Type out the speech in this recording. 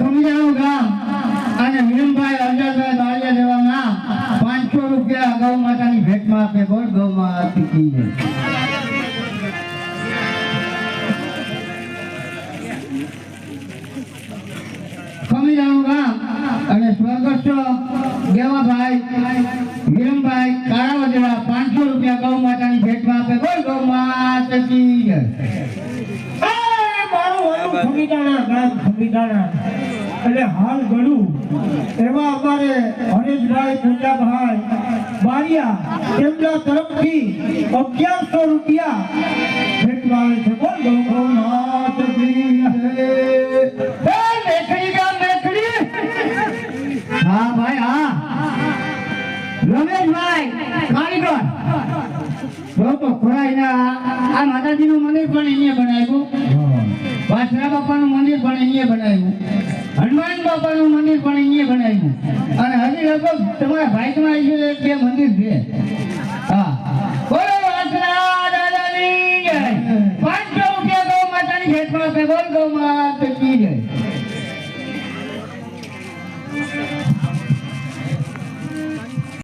ખમીરાનું ગામ. અને વિરમભાઈ જેવા નામ પાંચસો રૂપિયા ગૌ માતાની ભેટમાં આપે બોલ, ગૌ માતા કી ગામ સ્વર્ગસ્થ દેવાભાઈ વિરમભાઈ કાળાવજરા પાંચસો રૂપિયા ગૌ માતાની ભેટમાં આપે બોલ, ગૌ માતા ખમીદાણા ગામ ખમીદાણા એટલે હાલ ગણું એમાં અમારે હરેશભાઈ પૂજાભાઈ બારિયા, તેમના તરફથી અગિયારસો રૂપિયા ભેટવા આવે છે. બોલ ગૌનાથ હા. ભાઈ, હા. રમેશભાઈ, કારીગર. જો તો ખોરાઈના આ માતાજીનું મંદિર પણ અહીંયા બનાવ્યું. વાસરા બાપાનું મંદિર પણ અહીંયા બનાવ્યું. હનુમાન બાપાનું મંદિર પણ અહીંયા બનાવ્યું. અને હજી લગભગ તમારા ભાઈકમાં આવી છે બે મંદિર છે. હા. બોલો વાસણા દાદાની જય. પાંચસો રૂપિયા ગૌ માતાની આપે બોલ ગૌ માતા